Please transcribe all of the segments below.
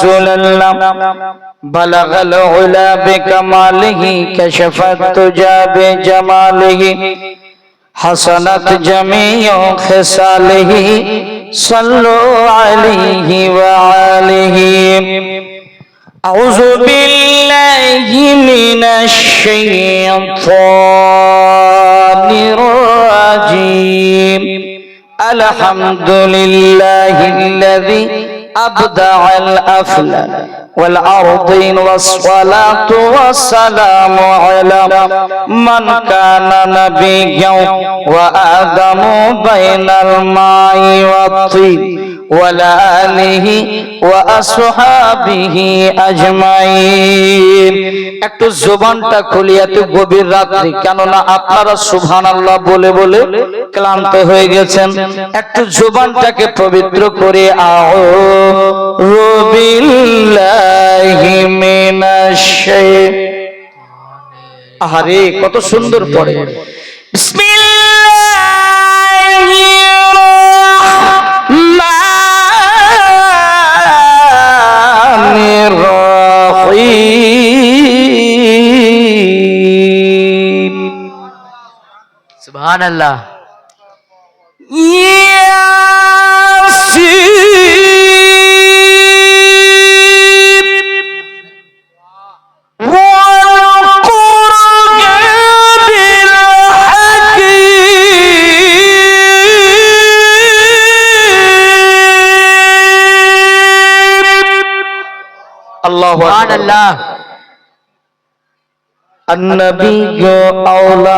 رسول الله بلغ العلا بكماله كشف التجى بجماله حسنت جميع خصاله صلوا عليه وعليه أعوذ بالله من الشيطان الرجيم الحمد لله الذي أبدع الأفلال والأرضين والصلاة والسلام على من كان نبيا وآدم بين الماء والطين. وعلى آله وأصحابه أجمعين একটু জবানটা খুলিয়া একটু গভীর রাত্রি কেননা আপনারা সুবহান আল্লাহ বলে বলে ক্লান্ত হয়ে গেছেন একটু জবানটাকে পবিত্র করে আও রবিল্লাহি মিনাশ আহারে কত সুন্দর পড়ে বিসমিল্লাহির سبحان الله. الله سبحان الله. النبي أولى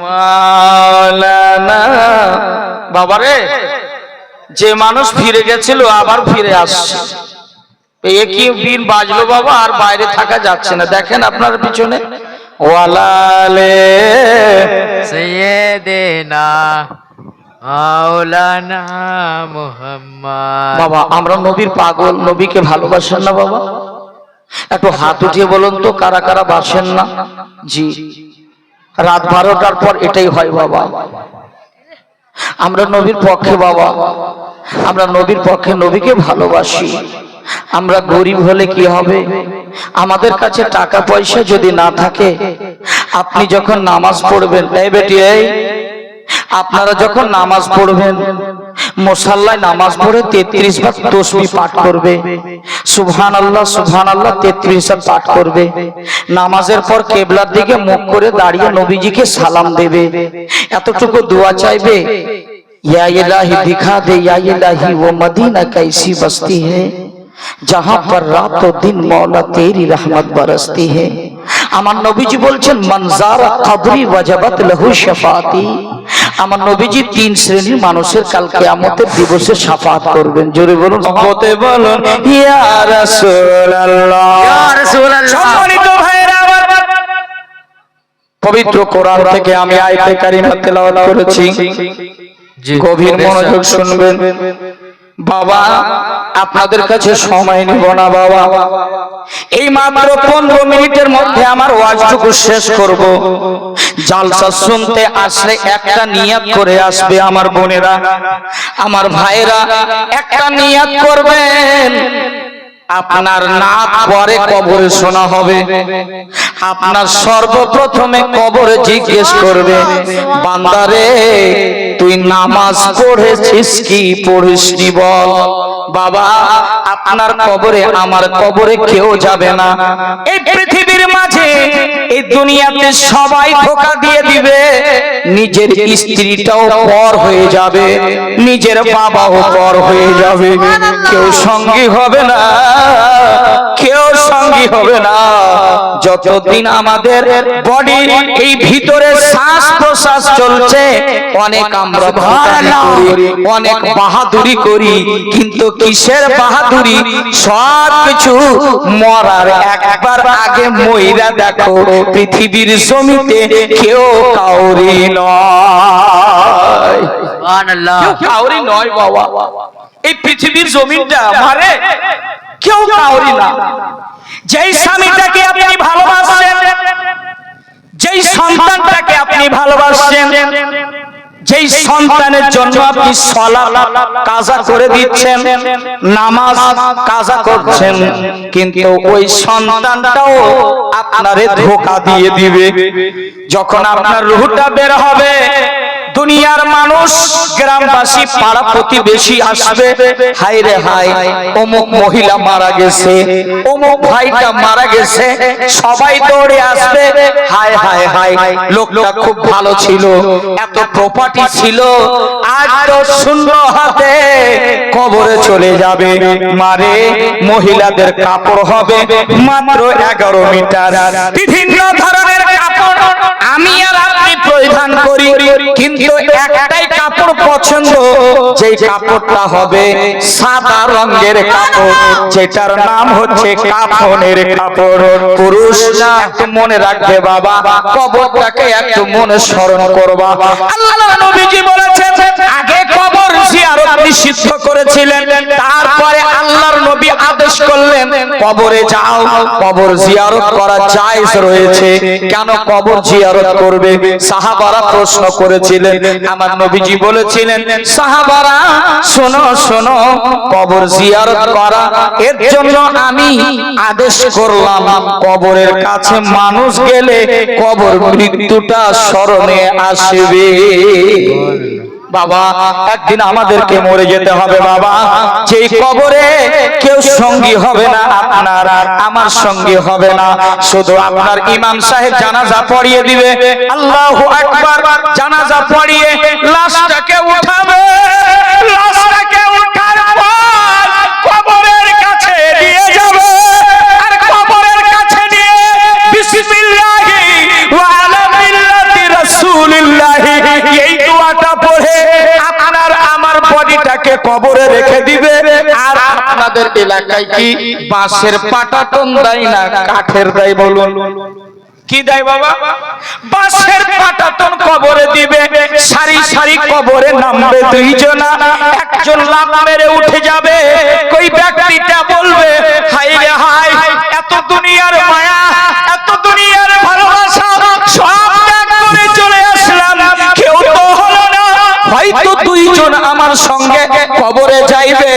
মাওলানা বাবারে যে মানুষ ফিরে গেছিল আবার ফিরে আসছে। এ কি বীর বাজলো বাবা আর বাইরে থাকা যাচ্ছে না। দেখেন আপনার পিছনে। ওয়ালালে সৈয়দেনা মাওলানা মুহাম্মদ। বাবা আমরা নবীর পাগল নবীকে ভালোবাসেন না বাবা? একটু হাত উঠিয়ে বলুন তো কারা কারা বাসেন না? জি। রাত বারোটার পর এটাই হয় বাবা। আমরা নবীর পক্ষে বাবা। আমরা নবীর পক্ষে নবীকে ভালোবাসি। আমরা গরিব হলে কি হবে? আমাদের কাছে টাকা পয়সা যদি না থাকে, আপনি যখন নামাজ পড়বেন বেটি, এই, আপনারা যখন নামাজ পড়বেন মোসাল্লায় নামাজ পড়ে তেত্রিশ বার তসবি পাঠ করবে সুবহান আল্লাহ সুবহান আল্লাহ তেত্রিশ বার পাঠ করবে নামাজের পর কেবলার দিকে মুখ করে দাঁড়িয়ে নবীজিকে সালাম দেবে এতটুকু দোয়া চাইবে या इलाही दिखा दे या इलाही वो मदीना कैसी बस्ती है जहां पर रात दिन मौला तेरी रहमत बरसती है আমার নবীজি বলছেন মনজারা কবরি ওয়াজাবাত লাহু শাফাতি আমার নবীজি তিন শ্রেণির মানুষের কাল আমাদের দিবসে সাফাত করবেন। জোরে বলুন হতে বলুন ইয়া রাসূলুল্লাহ। ইয়া রাসূলুল্লাহ। সম্মানিত ভাইরা আমার পবিত্র কোরআন থেকে আমি আয়াতে কারিমা তেলাওয়াত করেছি। গভীর মনোযোগ শুনবেন। বাবা, আপনাদের কাছে সময় নিব না, বাবা। এই মাত্র পনেরো মিনিটের মধ্যে আমার ওয়াজটুকু শেষ করব। জালসা শুনতে আসলে একটা নিয়াত করে আসবে আমার বোনেরা। আমার ভাইয়েরা, একটা নিয়াত করবেন। আপনার নাক পরে কবরে শোনা হবে। আপনার সর্বপ্রথমে কবরে জিজ্ঞেস করবে বান্দারে তুই নামাজ পড়েছিস কি পড়িসনি বল? বাবা, আপনার কবরে, আমার কবরে কেউ যাবে না। এই পৃথিবীর মাঝে, এই দুনিয়াতে সবাই ধোকা দিয়ে দিবে। নিজের স্ত্রীটাও পর হয়ে যাবে, নিজের বাবাও পর হয়ে যাবে। কেউ সঙ্গী হবে না, কেউ সঙ্গী হবে না। যতদিন আমাদের বডি এই ভিতরে শ্বাস প্রশ্বাস চলছে। অনেক আমরা করি অনেক বাহাদুরি করি কিন্তু কিসের বাহাদুরি? সব কিছু মরার একবার আগে মহিলা দেখো পৃথিবীর জমিতে কেউ কাউরি নয়। কাউরি নয় বাবা। এই পৃথিবীর জমিনটা মারে কেউ কাউরি না। যেই স্বামীটাকে আপনি ভালোবাসছেন যেই সন্তানটাকে আপনি ভালোবাসছেন, যেই সন্তানের জন্য আপনি সলা কাজা করে দিচ্ছেন, নামাজ কাজা করছেন, কিন্তু ওই সন্তানটাও আপনারে ধোকা দিয়ে দিবে। যখন আপনার রুহটা বের হবে দুনিয়ার মানুষ গ্রামবাসী পাড়া প্রতিবেশী আসবে। হাই রে হাই অমুক মহিলা মারা গেছে, অমুক ভাইটা মারা গেছে, সবাই দৌড়ে আসবে। হায় হায় হায়, লোকটা খুব ভালো ছিল, এত প্রপার্টি ছিল, আজ তো শূন্য হাতে কবরে চলে যাবে। মারে মহিলাদের কাপড় হবে মাত্র এগারো মিটার। বিভিন্ন ধরনের কাপড় আমি আর আপনি পরিধান করি কিন্তু একটাই কাপড় পছন্দ যে কাপড়টা হবে সাদা রঙের কাপড় যেটার নাম হচ্ছে কাফনের কাপড়। পুরুষ একটু মনে রাখবে বাবা কবরটাকে একটু মনে স্মরণ করবা আল্লাহ নবীজি বলেছেন আগে কবর প্রশ্ন করেছিলেন, আমার নবীজি বলেছিলেন, সাহাবারা, শোনো শোনো, কবর জিয়ারত করা, এর জন্য আমি আদেশ করলাম, কবরের কাছে মানুষ গেলে কবর মৃত্যুটা স্মরণে আসবে। বাবা, একদিন আমাদেরকে মরে যেতে হবে বাবা। যেই কবরে কেউ সঙ্গী হবে না, আপনার আর আমার সঙ্গী হবে না। শুধু আপনার ইমাম সাহেব জানাজা পড়িয়ে দিবে। আল্লাহ আকবার, জানাজা পড়িয়ে লাশটাকে উঠাবে। লাশটাকে উঠার পর কবরের কাছে নিয়ে যাবে। আর কবরের কাছে নিয়ে বিসমিল্লাহি ওয়া আলা মিল্লাতি রাসূলিল্লাহি দোয়াটা আপনার আমার বডিটাকে কবরে রেখে দিবে। আর আপনাদের এলাকায় কি বাঁশের না, কাঠের দেয় বলুন। কি দেয় বাবা? বাঁশের পাটাতন কবরে দিবে, সারি সারি কবরে নামবে দুইজনা। একজন লাভ মেরে উঠে যাবে, ওই ব্যক্তিটা বলবে হাই রে হাই এত দুনিয়ার মায়া আমার সঙ্গে কবরে যাইবে,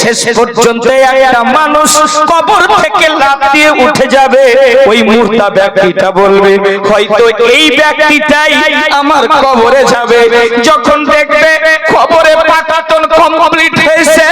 শেষ পর্যন্ত একটা মানুষ কবর থেকে লাফ দিয়ে উঠে যাবে। ওই মুহূর্তে ব্যক্তিটা বলবে, হয়তো এই ব্যক্তিটাই আমার কবরে যাবে। যখন দেখবে কবরে পাকাতন কমপ্লিট হয়েছে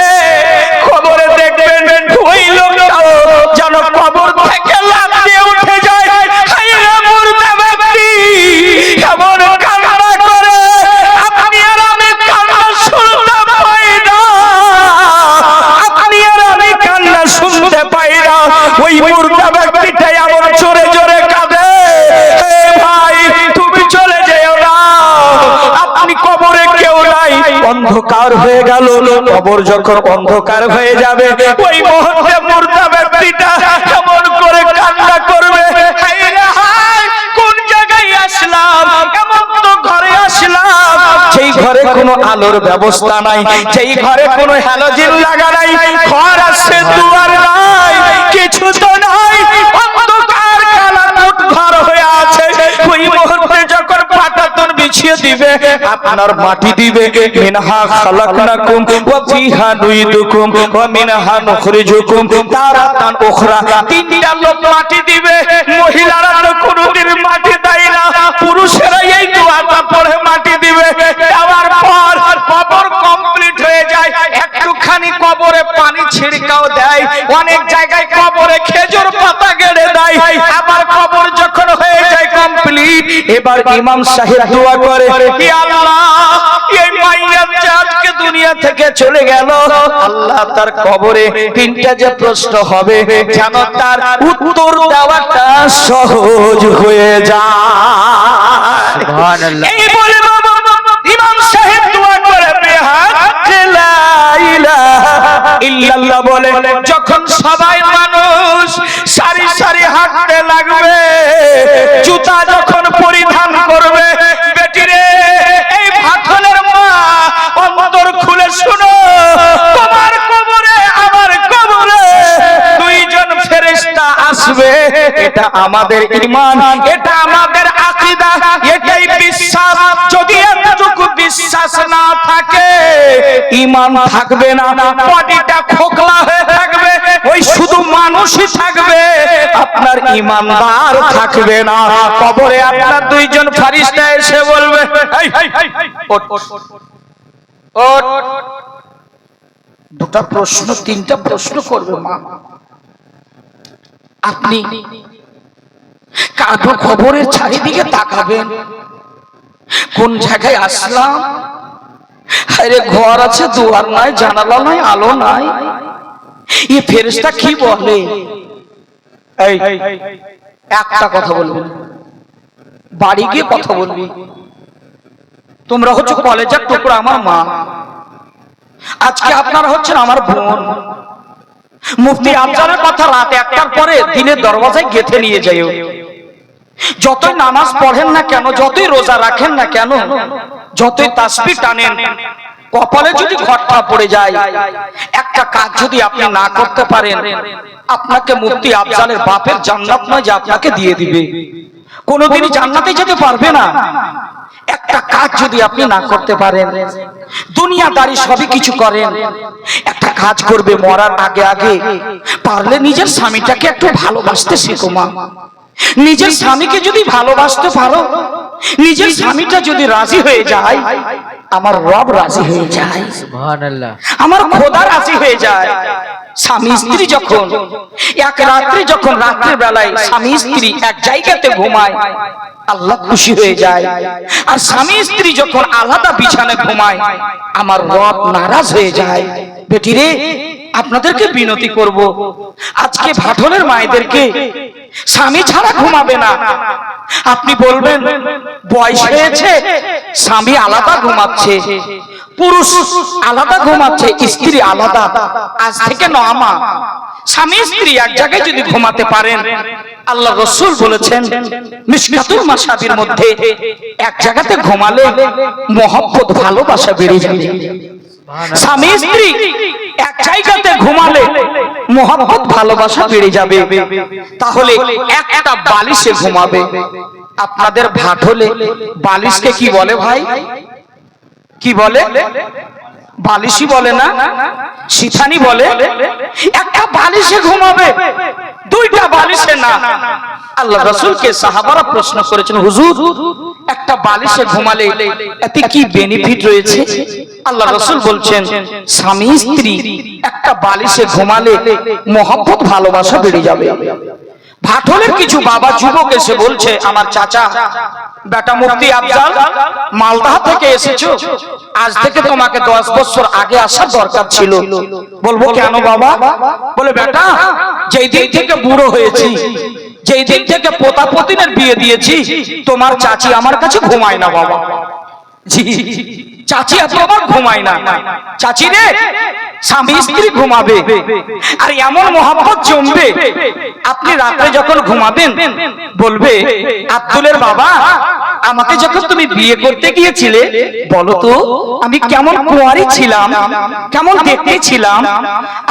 হয়ে গেল। কবর যখন অন্ধকার হয়ে যাবে ওই মুহূর্তে মুর্দা ব্যক্তিটা কেমন করে কান্না করবে? কোন জায়গায় আসলাম? এমন তো ঘরে আসলাম? সেই ঘরে কোনো আলোর ব্যবস্থা নাই সেই ঘরে কোনো হ্যালোজিন লাগা নাই। ঘর আসছে দুয়ার আপনার মাটি দিবে। মিনহা খালাকনাকুম ওয়া ফিহা নুইদুকুম ওয়া মিনহা নুখরিজুকুম। তারাতান উখরা। তিনটা লোক মাটি দিবে। মহিলারা তো কোনোদিন মাটি দেয় না। পুরুষেরা এই দোয়াটা পড়ে মাটি দিবে। দেওয়ার পর কবর কমপ্লিট হয়ে যায়। একটুখানি কবরে পানি ছিড়কাও দেয়। অনেক জায়গায় কবরে খেজুর পাতা গেড়ে দেয়। আবার কবর যখন হয়ে যায় এবার ইমাম সাহেব দোয়া করে। হে আল্লাহ এই মাইয়া যে আজকে দুনিয়া থেকে চলে গেল আল্লাহ তার কবরে তিনটা যে প্রশ্ন হবে যেন তার উত্তর দেওয়াটা সহজ হয়ে যায়। সুবহানাল্লাহ। এই বলে বাবা ইল্লাল্লাহ বলে, যখন সবাই মানুষ সারি সারি হাঁটতে লাগবে, জুতা যখন পরিধান করবে বেটিরে এই ভাতলের মা, অন্তর খুলে শুনো, তোমার কবরে আমার কবরে দুইজন ফেরেশতা আসবে, এটা আমাদের ঈমান, এটা আমাদের আকীদা, এটাই বিশ্বাস, যদি এতটুকু বিশ্বাস ঈমান থাকবে না, বডিটা খোকলা হয়ে থাকবে, ওই শুধু মানুষই থাকবে, আপনার ঈমানদার থাকবে না। কবরে আপনার দুইজন ফেরেশতা এসে বলবে। দুটা প্রশ্ন, তিনটা প্রশ্ন করবে মা। আপনি কাঁদো খবরের চারিদিকে তাকাবেন। কোন জায়গায় আসলাম? আরে ঘর আছে, দুয়ার নাই, জানালা নাই, আলো নাই। এই ফেরেশতা কি বলে? এই, একটা কথা বলবি বাড়ি গিয়ে কথা বলবি। তোমরা হচ্ছে কলেজের টুকরা আমার মা। আজকে আপনারা হচ্ছেন আমার বোন। মুফতি আফজালের কথা রাত একটার পরে দিনের দরওয়াজায় গেথে নিয়ে যাইও। যতই নামাজ পড়েন না কেন, যতই রোজা রাখেন না কেন যতই তাসবি টানেন, কপালে যদি ঘটটা পড়ে যায়, একটা কাজ যদি আপনি না করতে পারেন, আপনাকে মুক্তি আফজালের বাপের জান্নাত নয় যে আপনাকে দিয়ে দিবে। কোনোদিনই জান্নাতে যেতে পারবে না। একটা কাজ যদি আপনি না করতে পারেন, দুনিয়াদারি সবই কিছু করেন। একটা কাজ করবে মরার আগে আগে, পারলে নিজের স্বামীটাকে একটু ভালোবাসতে শেখো মা। নিজের স্বামীকে যদি ভালোবাসতে পারো নিজের স্বামীটা যদি রাজি হয়ে যায় আমার রব রাজি হয়ে যায়। আমার খোদা রাজি হয়ে যায়। স্বামী স্ত্রী যখন এক রাত্রে যখন রাত্রের বেলায় স্বামী স্ত্রী এক জায়গাতে ঘুমায় আল্লাহ খুশি হয়ে যায়। আর স্বামী স্ত্রী যখন আলাদা বিছানায় ঘুমায় আমার রব নারাজ হয়ে যায়। বেটি রে আপনাদেরকে বিনতি করব। আজকে ভাটনের মায়েদেরকে স্বামী ছাড়া ঘুমাবে না। আপনি বলবেন বয়স হয়েছে স্বামী আলাদা ঘুমাচ্ছে পুরুষ আলাদা ঘুমাচ্ছে স্ত্রী আলাদা। আজ থেকে নমা স্বামী স্ত্রী এক জায়গায় যদি ঘুমাতে পারেন আল্লাহ রসুল বলেছেন মিশকাতুল মাসাবির মধ্যে এক জায়গাতে ঘুমালে মহব্বত ভালোবাসা বেড়ে যাবে। স্বামী স্ত্রী এক জায়গাতে ঘুমালে মহব্বত, ভালোবাসা বেড়ে যাবে। তাহলে একটা বালিশে ঘুমাবে। আপনাদের ভাট হলে বালিশকে কি বলে ভাই? কি বলে? বালিশই বলে না শিথানি বলে একটা বালিশে ঘুমাবে দুইটা বালিশে না। আল্লাহ রসুলকে সাহাবারা প্রশ্ন করেছেন হুজুর একটা বালিশে ঘুমালে এতে কি বেনিফিট রয়েছে? আল্লাহ রসুল বলছেন স্বামী স্ত্রী একটা বালিশে ঘুমালে মহব্বত ভালোবাসা বেড়ে যাবে। ভাটলের কিছু বাবা যুবক এসে বলছে, আমার চাচা, বেটা মুক্তি আফজাল মালদাহ থেকে এসেছ? আজ থেকে তোমাকে দশ বছর আগে আসার দরকার ছিল। বলব, কেন বাবা? বলে, বেটা, যেই দিন থেকে বুড়ো হয়েছি, যেই দিন থেকে পোতা পতিনের বিয়ে দিয়েছি, তোমার চাচি আমার কাছে ঘুমায় না বাবা। জি, চাচি এত আমার ঘুমায় না। চাচি রে স্বামী স্ত্রী ঘুমাবে। আর এমন মহাব্বত জমবে। আপনি রাত্রে যখন ঘুমাবেন, বলবে, আব্দুলের বাবা, আমাকে যখন তুমি বিয়ে করতে গিয়েছিলে, বলো তো, আমি কেমন কুয়ারি ছিলাম, কেমন দেখতে ছিলাম?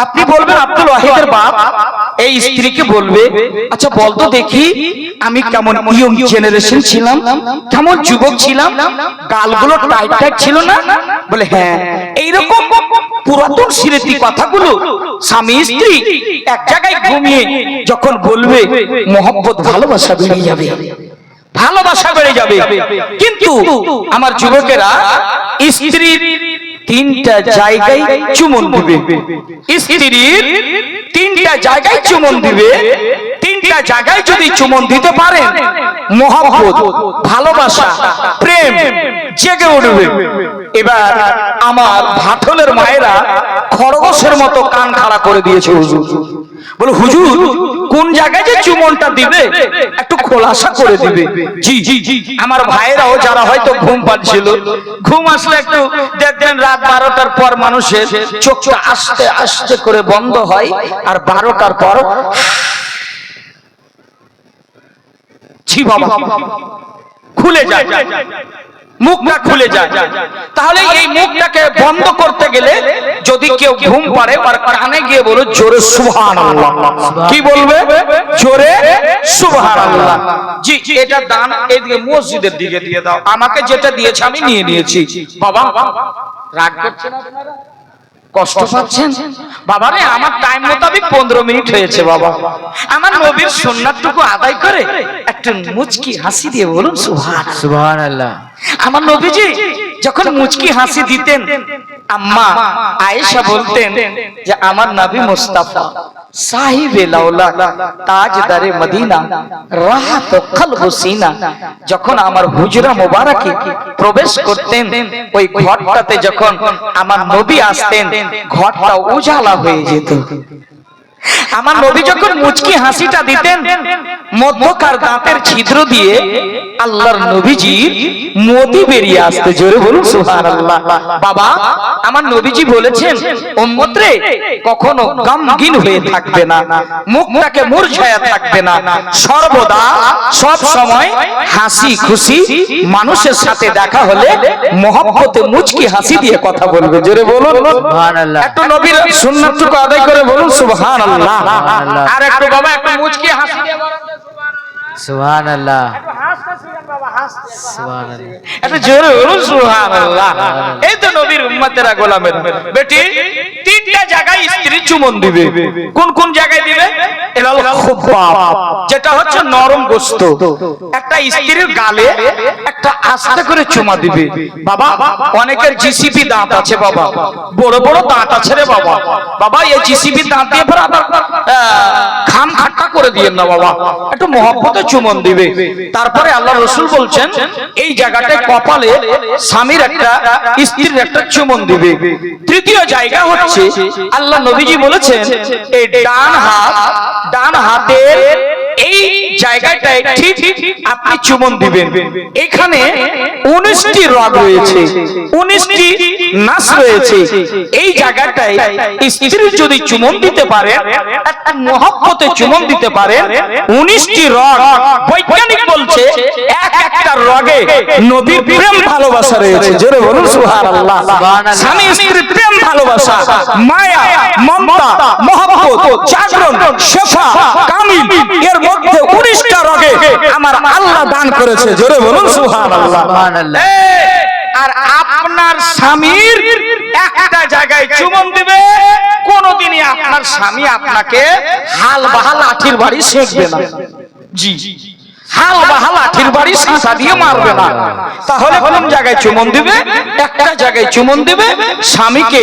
আপনি বলবেন, আব্দুল ওয়াহিদের বাপ। এই স্ত্রীকে বলবে আচ্ছা বলতো দেখি, আমি কেমন ইয়ং জেনারেশন ছিলাম, কেমন যুবক ছিলাম, গালগুলো টাইট টাইট ছিল না? বলে হ্যাঁ। এইরকম পুরাতন স্মৃতি কথাগুলো স্বামী স্ত্রী এক জায়গায় ঘুমিয়ে যখন বলবে, মোহব্বত, ভালোবাসা বেড়ে যাবে। ভালোবাসা বেড়ে যাবে। কিন্তু আমার যুবকেরা স্ত্রীর তিনটা জায়গায় চুমন দিবে। স্ত্রীর তিনটা জায়গায় চুমন দিবে। তিনটা জায়গায় যদি চুমন দিতে পারেন, মহব্বত, ভালোবাসা, প্রেম জেগে উঠবে। এবার আমার ভাটলের মায়েরা খরগোশের মতো কান খাড়া করে দিয়েছে হুজুর। বলে, হুজুর, কোন জায়গায় যে চুমনটা দিবে, একটু খোলাসা করে দিবে। জি জি জি আমার ভাইরাও যারা হয়তো ঘুম পাচ্ছিল, ঘুম আসলে একটু দেখবেন রাত বারোটার পর মানুষের চোখটা আস্তে আস্তে করে বন্ধ হয়, আর বারোটার পর জি বাবা। খুলে যায় মুখটা খুলে যায় তাহলে এই মুখটাকে বন্ধ করতে গেলে যদি কেউ ঘুম পারে আর কানে গিয়ে বলো, জোরে সুবহান কি বলবে? জোরে সুবহান জি, এটা দান এদিকে মসজিদের দিকে দিয়ে দাও। আমাকে যেটা দিয়েছে আমি নিয়ে নিয়েছি। বাবা, রাগ করছেন আপনারা? কষ্ট পাচ্ছেন? বাবা রে আমার টাইম মোতাবেক পনেরো মিনিট হয়েছে বাবা। আমার নবীর সুন্নাতটুকু আদায় করে একটা মুচকি হাসি দিয়ে বলুন সুবহান সুবহান আল্লাহ আমার নবীজি যখন মুচকি হাসি দিতেন আম্মা আয়েশা বলতেন যে আমার নবী মুস্তাফা সাহিবে লাউলা তাজদারে মদিনা রাহাত কলব সিনা যখন আমার হুজরা মোবারকে প্রবেশ করতেন, ওই ঘরটাতে যখন আমার নবী আসতেন, ঘরটা উজালা হয়ে যেত। আমার নবী যখন মুচকি হাসিটা দিতেন মধ্যকার দাঁতের ছিদ্র দিয়ে আল্লাহর নবীজির মতি বেরিয়ে আসতে জোরে বলুন সুবহানাল্লাহ। বাবা আমার নবীজি বলেছেন উম্মত রে কখনো গমগিন হয়ে থাকবে না মুখটাকে মূর্ছায়া থাকবে না। সর্বদা সব সময় হাসি খুশি মানুষের সাথে দেখা হলে মহব্বতে মুচকি হাসি দিয়ে কথা বলবে। জোরে বলুন। সুবহান আল্লাহ একটু নবীর সুন্নাতটুকু আদায় করে বলুন সুবহানাল্লাহ। সুবহানাল্লাহ। আর একটু বাবা একটু মুচকি হাসি দিয়ে বলেন সুবহান আল্লাহ সুবহান আল্লাহ একটু জোরে বলুন সুবহানাল্লাহ। এই তো নবীর উম্মতেরা গোলামের। বেটি তিনটা জায়গায় স্ত্রী চুমন দিবে। কোন কোন জায়গায় দিবে? যেটা হচ্ছে নরম গোস্ত। একটা স্ত্রীর গালে একটা আস্তে করে চুমা দিবে। বাবা, অনেকের জিসিপি দাঁত আছে বাবা। বড় বড় দাঁত আছে রে বাবা। বাবা, এই জিসিপি দাঁত দিয়ে ফের আবার খাম খাট্টা করে দিয়ে না বাবা। একটু মহব্বতে চুমন দিবে। তারপরে আল্লাহ রসুল বলছেন, এই জায়গাটায় কপালে স্বামীর একটা, স্ত্রীর একটা চুমন দিবে। তৃতীয় জায়গা হচ্ছে আল্লাহ নবীজি বলেছেন এই ডান হাত ডান হাতের এই জায়গাটায় ঠিক আপনি চুমন দিবেন। এখানে উনিশটি রগ রয়েছে, উনিশটি নাস রয়েছে। এই জায়গাটায় স্ত্রী যদি চুমন দিতে পারে, একটা মহব্বতে চুমন দিতে পারে, উনিশটি রগ বৈজ্ঞানিক বলছে, এক একটা রগে নবীর প্রেম ভালোবাসা রয়েছে। জোরে বলুন, সুবহানাল্লাহ। স্বামী স্ত্রী প্রেম ভালোবাসা, মায়া, মমতা, মহব্বত, জাগরণ শেফা কামিল, এর মধ্যে উনিশটা রগে আমার আল্লাহ দান করেছে। জোরে বলুন সুবহানাল্লাহ। আল্লাহ আর আপনার স্বামীর একটা জায়গায় চুমন দিবে কোনদিনই আপনার স্বামী আপনাকে হাল বাহাল লাঠির বাড়ি শেখবে না। জি। হাল বাহাল লাঠির বাড়ি সাঁচা দিয়ে মারবে না। তাহলে কোন জায়গায় চুমন দিবে? একটা জায়গায় চুমন দিবে। স্বামীকে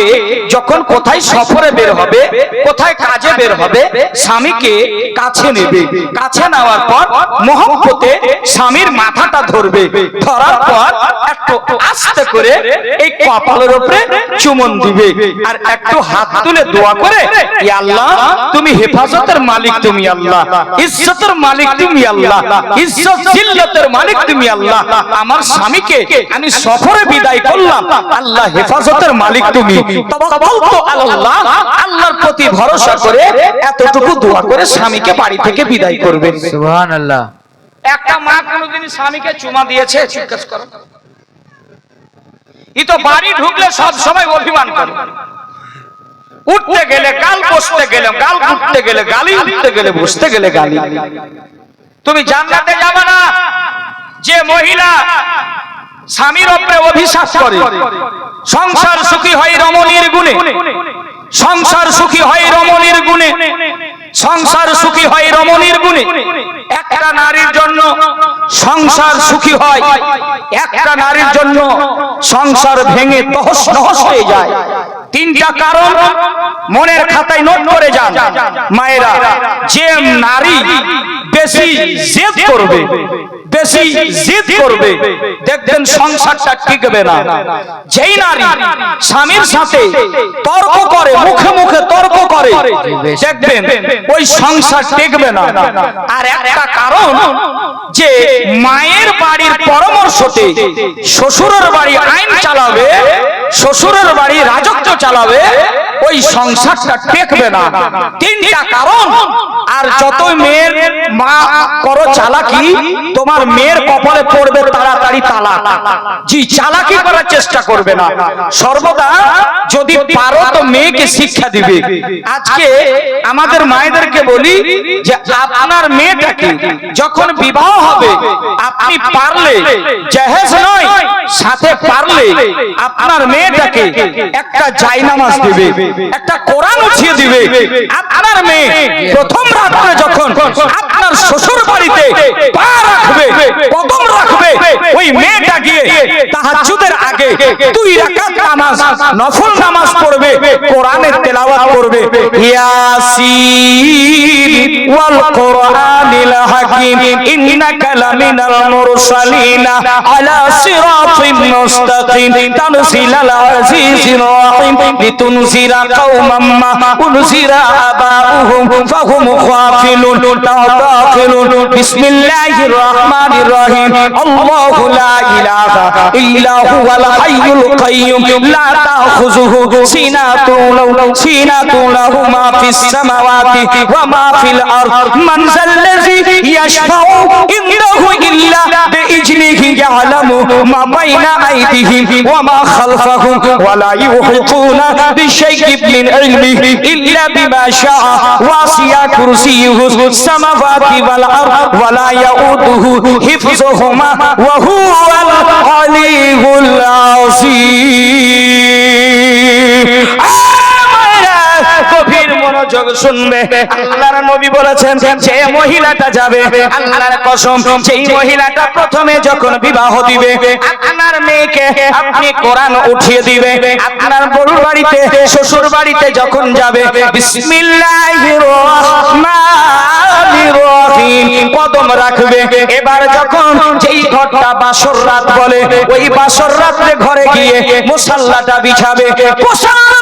যখন কোথায় সফরে বের হবে কোথায় কাজে বের হবে স্বামীকে কাছে নেবে। কাছে নেওয়ার পর মহব্বতে স্বামীর মাথাটা ধরবে। ধরার পর একটু আস্তে করে এই কপালের উপরে চুমন দিবে আর একটু হাত তুলে দোয়া করে আল্লাহ তুমি হেফাজতের মালিক তুমি আল্লাহ ইজ্জতের মালিক তুমি আল্লাহ ইজ্জত জিল্লতের মালিক তুমি আল্লাহ। আমার স্বামীকে আমি সফরে বিদায় করলাম। আল্লাহ হেফাজতের মালিক তুমি। তাওয়াক্কালতু আলাল্লাহ। আল্লাহর প্রতি ভরসা করে এতটুকু দোয়া করে স্বামীকে বাড়ি থেকে বিদায় করবেন একটা মা কোনোদিন স্বামীকে চুমা দিয়েছে জিজ্ঞেস করো। ই তো বাড়ি ঢুকলে সব সময় অভিমান করে। উঠতে গেলে গাল বসতে গেলে গাল উঠতে গেলে গালি উঠতে গেলে বসতে গেলে গালি। তুমি জান্নাতে যাবে না। যে মহিলা স্বামীর ওপরে অভিশাপ করে, সংসার সুখী হয় রমণীর গুণে, সংসার সুখী হয় রমণীর গুণে, সংসার সুখী হয় রমণীর গুণে। একটা নারীর জন্য সংসার সুখী হয়, একটা নারীর জন্য সংসার ভেঙে তহস নহস হয়ে যায়। তিনটা কারণ মনের খাতায় নোট করে যান। মায়েরা যে নারী বেশি জেদ করবে বেশি জিদ করবে। দেখবেন সংসারটা টিকবে না। যেই নারী স্বামীর সাথে তর্ক করে মুখে মুখে তর্ক করে দেখবেন ওই সংসার টিকবে না। আর একটা কারণ যে মায়ের বাড়ির পরামর্শতে শ্বশুরের বাড়ি আইন চালাবে শ্বশুরের বাড়ি রাজত্ব চালাবে ওই সংসারটা টেকবে না। তিনটা কারণ। আর যত মেয়ের মা করো চালাকি তোমার মেয়ের কপালে পড়বে, তাড়াতাড়ি তালা জি, চালাকি করার চেষ্টা করবে না। সর্বদা যদি পারো তো মেয়েকে শিক্ষা দিবে। আজকে আমাদের মায়েদেরকে বলি যে, আপনার মেয়েটাকে যখন বিবাহ হবে, আপনি পারলে, জাহেজ নয়, সাথে পারলে আপনার মেয়েটাকে একটা জায়নামাজ দিবে, একটা কোরআন উঠিয়ে দিবে। আপনার মেয়ে প্রথম রাত্রে যখন আপনার শ্বশুর বাড়িতে পা রাখবে কদম রাখবে ওই মেয়েটা গিয়ে তাহাজ্জুদের আগে দুই রাকাত নামাজ নফল নামাজ পড়বে কোরআনের তেলাওয়াত করবে। ইয়াসিন ওয়াল কোরআনিল হাকিম ইন্নাকা লামিনাল মুরসালিন আলা সিরাতিন মুস্তাকিম তানজিলাল আজিজির রাহিম লিতুনজিরা কওমান মা উনজিরা আবাউহুম ফাহুম গাফিলুন তাদাখিলুন বিসমিল্লাহির রহমানির রহিম আল্লাহু লা ইলাহা ইল্লা হুয়াল হাইয়ুল কাইয়্যুম লা তাখুযুহু সিনাতুন সিনাতুন লাহু মা ফিস সামাওয়াতি ওয়া মা ফিল আরদ মান যাল্লাযী ইয়াশফাউ ইনদাহু ইল্লা বিইজনিহি ইয়ালামু মা বাইনা আইদিহিম ওয়া মা খালফাহুম ওয়া লা ইউহিতুনা বিশাইইন মিন ইলমিহি ইল্লা বিমা শাআ ওয়াসিয়া কুরসিয়ুহু সামাওয়াতি ওয়াল আরদ ওয়া লা ইয়াউদুহু হিফযুহুমা ওয়া হুয়াল আলিয়ুল আযীম। মনোযোগ শুনবে, আল্লাহর নবী বলেছেন, যে মহিলাটা যাবে, আল্লাহর কসম সেই মহিলাটা প্রথমে যখন বিবাহ দিবে, আপনার মেয়েকে আপনি কোরআন উঠিয়ে দিবে, আপনার বাড়িতে, শ্বশুর বাড়িতে যখন যাবে, বিসমিল্লাহির রহমানির রহিম, কদম রাখবে। এবার যখন যেই ঘরটা বাসর রাত বলে, ওই বাসর রাত্রে ঘরে গিয়ে মুসাল্লাটা বিছাবে মুসাল্লা